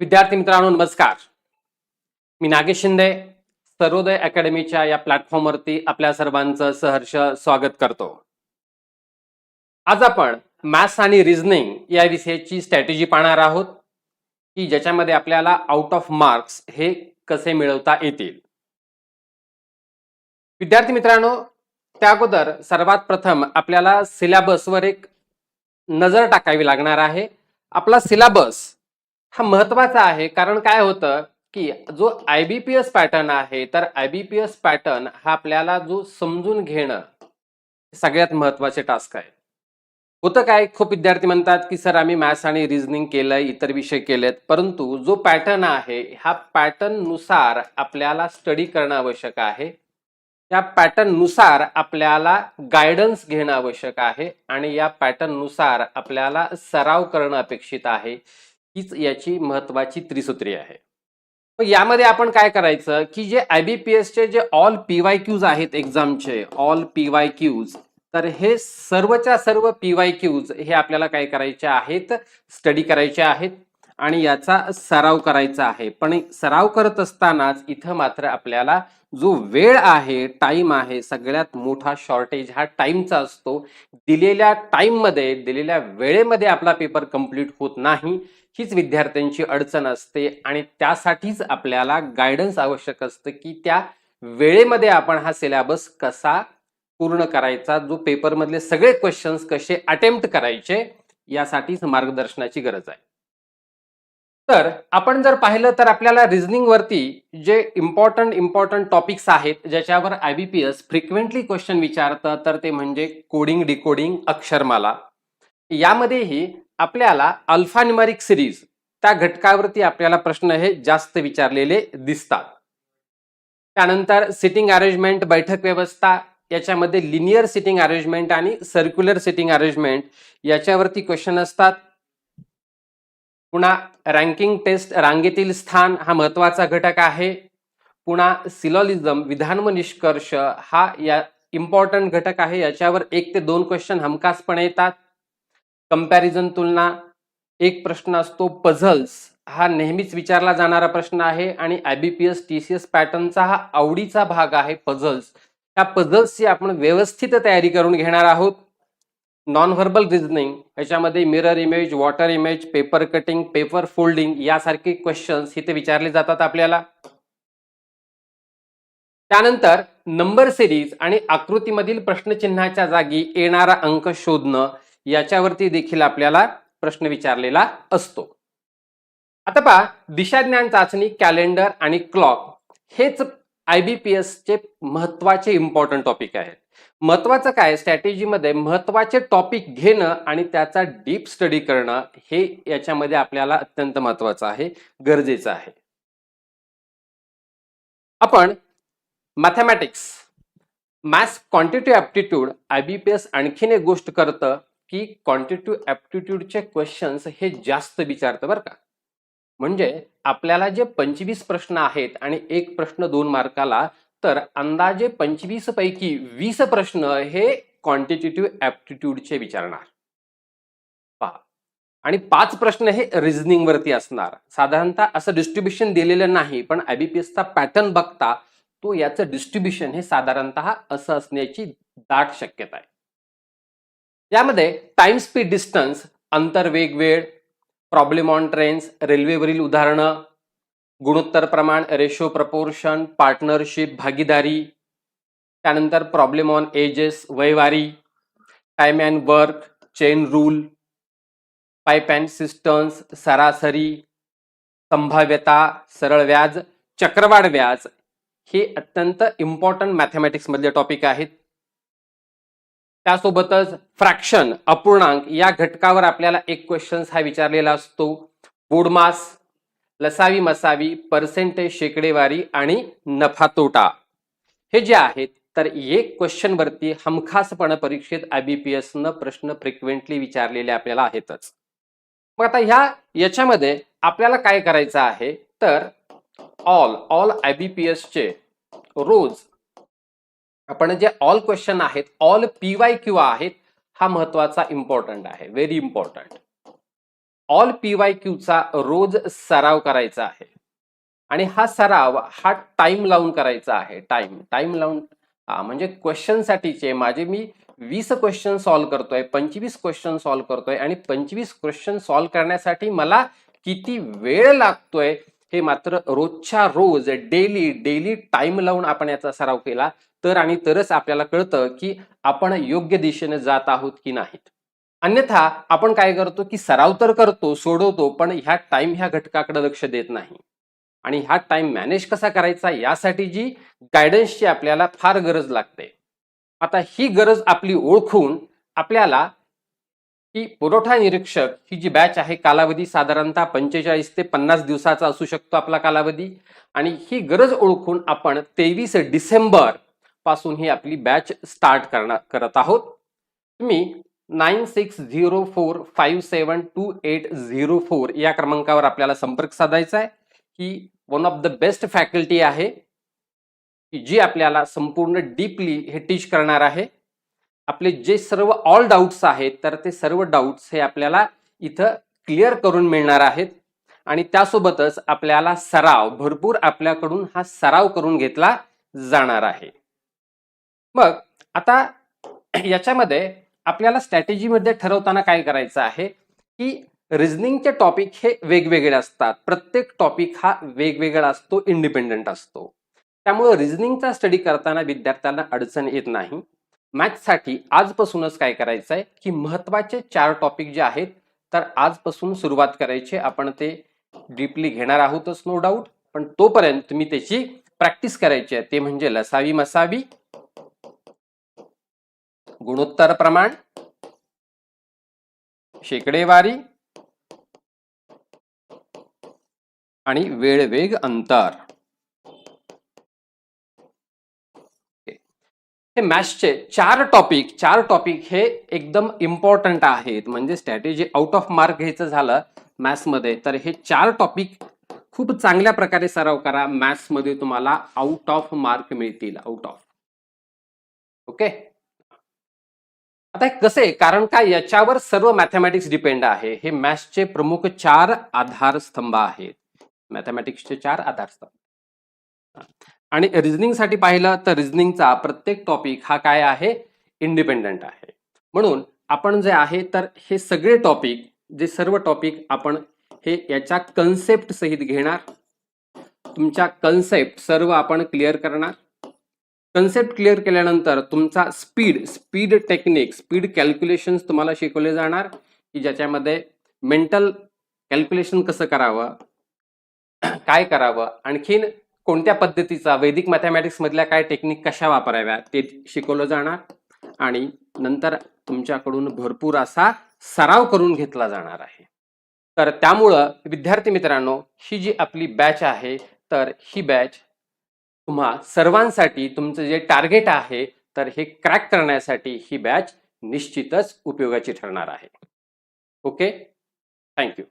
विद्यार्थी मित्रांनो नमस्कार. मी नागेश शिंदे सर्वोदय अकॅडमीच्या या प्लॅटफॉर्मवरती आपल्या सर्वांचं सहर्ष स्वागत करतो. आज आपण मॅथ्स आणि रिझनिंग या विषयाची स्ट्रॅटेजी पाहणार आहोत की ज्याच्यामध्ये आपल्याला आउट ऑफ मार्क्स हे कसे मिळवता येतील. विद्यार्थी मित्रांनो त्या अगोदर सर्वात प्रथम आपल्याला सिलेबसवर एक नजर टाकावी लागणार आहे. आपला सिलेबस हा महत्त्वाचा आहे. कारण काय होतं की जो आयबीपीएस पॅटर्न आहे तर आयबीपीएस पॅटर्न हा आपल्याला जो समजून घेणं सगळ्यात महत्त्वाचे टास्क आहे. होतं काय? खूप विद्यार्थी म्हणतात की सर आम्ही मॅथ्स आणि रिझनिंग केलंय इतर विषय केलेत. परंतु जो पॅटर्न आहे ह्या पॅटर्ननुसार आपल्याला स्टडी करणं आवश्यक आहे. या पॅटर्ननुसार आपल्याला गायडन्स घेणं आवश्यक आहे. आणि या पॅटर्ननुसार आपल्याला सराव करणं अपेक्षित आहे. हीच याची महत्वाची त्रिसूत्री आहे. मग यामध्ये आपण काय करायचं की जे आय बी पी एसचे जे ऑल पी वाय क्यूज आहेत एक्झामचे ऑल पी वाय क्यूज तर हे सर्वच्या सर्व पी वाय क्यूज हे आपल्याला काय करायचे आहेत? स्टडी करायचे आहेत. आणि याचा सराव करायचा आहे. पण सराव करत असतानाच इथं मात्र आपल्याला जो वेळ आहे टाइम आहे सगळ्यात मोठा शॉर्टेज हा टाइमचा असतो. दिलेल्या टाइममध्ये दिलेल्या वेळेमध्ये आपला पेपर कंप्लीट होत नाही हीच विद्यार्थ्यांची अडचण असते. आणि त्यासाठीच आपल्याला गायडन्स आवश्यक असतं की त्या वेळेमध्ये आपण हा सिलेबस कसा पूर्ण करायचा जो पेपरमधले सगळे क्वेश्चन्स कसे अटेम्प्ट करायचे यासाठीच मार्गदर्शनाची गरज आहे. तर आपण जर पाहिलं तर आपल्याला रिझनिंग वरती जे इम्पॉर्टंट इम्पॉर्टंट टॉपिक्स आहेत ज्याच्यावर I B P S frequently question विचारतं तर ते म्हणजे कोडिंग डिकोडिंग अक्षरमाला. यामध्येही आपल्याला अल्फान्युमरिक सिरीज त्या घटकावरती आपल्याला प्रश्न हे जास्त विचारलेले दिसतात. त्यानंतर सिटिंग अरेंजमेंट बैठक व्यवस्था याच्यामध्ये लिनियर सिटिंग अरेंजमेंट आणि सर्क्युलर सिटिंग अरेंजमेंट याच्यावरती क्वेश्चन असतात. पुन्हा रँकिंग टेस्ट रांगेतील स्थान हा महत्त्वाचा घटक आहे. पुन्हा सिलॉलिझम विधान व निष्कर्ष हा या इम्पॉर्टंट घटक आहे. याच्यावर एक ते दोन क्वेश्चन हमखासपणे येतात. कंपॅरिझन तुलना एक प्रश्न असतो पझल्स हा नेहमीच विचारला जाणारा प्रश्न आहे आणि आयबीपीएस टी सी एस पॅटर्नचा हा आवडीचा भाग आहे पझल्स त्या पझल्सची आपण व्यवस्थित तयारी करून घेणार आहोत. नॉन व्हर्बल रिझनिंग याच्यामध्ये mirror image water image paper cutting paper folding यासारखे क्वेश्चन्स इथे विचारले जातात आपल्याला. त्यानंतर नंबर सिरीज आणि आकृतीमधील प्रश्नचिन्हाच्या जागी येणारा अंक शोधणं याच्यावरती देखील आपल्याला प्रश्न विचारलेला असतो. आता पहा दिशाज्ञान चाचणी कॅलेंडर आणि क्लॉक हेच आय बी पी एसचे महत्त्वाचे इम्पॉर्टंट टॉपिक आहेत. महत्वाचं काय? स्ट्रॅटेजीमध्ये महत्त्वाचे टॉपिक घेणं आणि त्याचा डीप स्टडी करणं हे याच्यामध्ये आपल्याला अत्यंत महत्वाचं आहे गरजेचं आहे. आपण mathematics maths quantitative aptitude I B P S आणखीन एक गोष्ट करतं की क्वांटिटिव्ह ॲप्टिट्यूडचे क्वेश्चन्स हे जास्त विचारतं बरं का. म्हणजे आपल्याला जे पंचवीस प्रश्न आहेत आणि एक प्रश्न दोन मार्काला तर अंदाजे पंचवीस पैकी वीस प्रश्न हे क्वांटिटेटिव्ह ॲप्टिट्यूडचे विचारणार. पहा. आणि पाच प्रश्न हे रिझनिंग वरती असणार. साधारणतः असं डिस्ट्रीब्युशन दिलेलं नाही पण आयबीपीएसचा पॅटर्न बघता तो याचं डिस्ट्रीब्युशन हे साधारणतः असं असण्याची दाट शक्यता आहे. यामध्ये टाइम स्पीड डिस्टन्स अंतर वेग वेळ प्रॉब्लेम ऑन ट्रेन्स रेल्वेवरील उदाहरणं गुणोत्तर प्रमाण रेशो प्रपोर्शन पार्टनरशिप भागीदारी त्यानंतर problem on ages वयवारी time and work chain rule pipe and cisterns सरासरी संभाव्यता सरळ व्याज चक्रवाढ व्याज हे अत्यंत इम्पॉर्टंट मॅथमॅटिक्समधले टॉपिक आहेत. त्यासोबतच फ्रॅक्शन अपूर्णांक या घटकावर आपल्याला एक क्वेश्चन्स हा विचारलेला असतो. बोडमास लसावी मसावी पर्सेंटेज शेकडेवारी आणि नफा तोटा हे जे आहेत तर एक क्वेश्चन वरती हमखासपणे परीक्षेत आयबीपीएस न प्रश्न फ्रिक्वेंटली विचारलेले आपल्याला आहेतच. मग आता ह्या याच्यामध्ये आपल्याला काय करायचं आहे? तर ऑल ऑल आयबीपीएस चे रोज आपण जे ऑल क्वेश्चन आहेत ऑल पी वाय क्यू आहेत हा महत्त्वाचा इम्पॉर्टंट आहे व्हेरी इम्पॉर्टंट ऑल पीवाय क्यूचा रोज सराव करायचा आहे. आणि हा सराव हा टाइम लावून करायचा आहे. टाइम टाइम लावून म्हणजे क्वेश्चनसाठीचे माझे मी वीस क्वेश्चन सॉल्व्ह करतोय पंचवीस क्वेश्चन सॉल्व्ह करतोय आणि पंचवीस क्वेश्चन सॉल्व्ह करण्यासाठी मला किती वेळ लागतोय हे मात्र रोजच्या रोज डेली डेली टाइम लावून आपण याचा सराव केला. तर आणि तरच आपल्याला कळतं की आपण योग्य दिशेने जात आहोत की नाहीत. अन्यथा आपण काय करतो की सराव तर करतो सोडवतो पण ह्या टाइम ह्या घटकाकडे लक्ष देत नाही. आणि हा टाइम मॅनेज कसा करायचा यासाठी जी गायडन्सची आपल्याला फार गरज लागते. आता ही गरज आपली ओळखून आपल्याला ही पुरवठा निरीक्षक ही जी बॅच आहे कालावधी साधारणतः पंचेचाळीस ते पन्नास दिवसाचा असू शकतो आपला कालावधी. आणि ही गरज ओळखून आपण तेवीस डिसेंबरपासून ही आपली बॅच स्टार्ट करणार करत आहोत. तुम्ही nine six zero four five seven two eight zero four या क्रमांकावर आपल्याला संपर्क साधायचा आहे ही one of the best faculty आहे की जी आपल्याला संपूर्ण डीपली हे टीच करणार आहे आपले जे सर्व ऑल डाऊट्स आहेत तर ते सर्व डाऊट्स हे आपल्याला इथं क्लिअर करून मिळणार आहेत आणि त्यासोबतच आपल्याला सराव भरपूर आपल्याकडून हा सराव करून घेतला जाणार आहे मग आता याच्यामध्ये आपल्याला स्ट्रॅटेजीमध्ये ठरवताना काय करायचं आहे? की रिझनिंगचे टॉपिक हे वेगवेगळे असतात. प्रत्येक टॉपिक हा वेगवेगळा असतो इंडिपेंडंट असतो. त्यामुळे रिझनिंगचा स्टडी करताना विद्यार्थ्यांना अडचण येत नाही. मॅथ्ससाठी आजपासूनच काय करायचं आहे की महत्त्वाचे चार टॉपिक जे आहेत तर आजपासून सुरुवात करायची. आपण ते डीपली घेणार आहोतच नो डाऊट पण तोपर्यंत तुम्ही त्याची प्रॅक्टिस करायची आहे. ते म्हणजे लसावी मसावी गुणोत्तर प्रमाण शेकडेवारी आणि वेळ वेग अंतर हे मॅथ्सचे चार टॉपिक चार टॉपिक हे एकदम इम्पॉर्टंट आहेत. म्हणजे स्ट्रॅटेजी आउट ऑफ मार्क घ्यायचं झालं मॅथ्समध्ये तर हे चार टॉपिक खूप चांगल्या प्रकारे सराव करा. मॅथ्समध्ये तुम्हाला आउट ऑफ मार्क मिळतील आउट ऑफ ओके? आता हे कसे कारण का याच्यावर सर्व मॅथमॅटिक्स डिपेंड आहे. हे मॅथ्सचे प्रमुख चार आधारस्तंभ आहेत. मॅथमॅटिक्सचे चार आधारस्तंभ. आणि रिझनिंगसाठी पाहिलं तर रिझनिंगचा प्रत्येक टॉपिक हा काय आहे? इंडिपेंडंट आहे. म्हणून आपण जे आहे तर हे सगळे टॉपिक जे सर्व टॉपिक आपण हे याच्या कन्सेप्ट सहित घेणार. तुमच्या कन्सेप्ट सर्व आपण क्लिअर करणार. कन्सेप्ट क्लिअर केल्यानंतर तुमचा speed speed technique speed calculation तुम्हाला शिकवले जाणार की ज्याच्यामध्ये मेंटल कॅल्क्युलेशन कसं करावं काय करावं आणखीन कोणत्या पद्धतीचा वैदिक मॅथमॅटिक्समधल्या काय टेक्निक कशा वापराव्या ते शिकवलं जाणार आणि नंतर तुमच्याकडून भरपूर असा सराव करून घेतला जाणार आहे. तर त्यामुळं विद्यार्थी मित्रांनो ही जी आपली बॅच आहे तर ही बॅच तुम्हा सर्वांसाठी तुमचं जे टार्गेट आहे तर हे क्रॅक करण्यासाठी ही बॅच निश्चितच उपयोगाची ठरणार आहे. ओके? Thank you.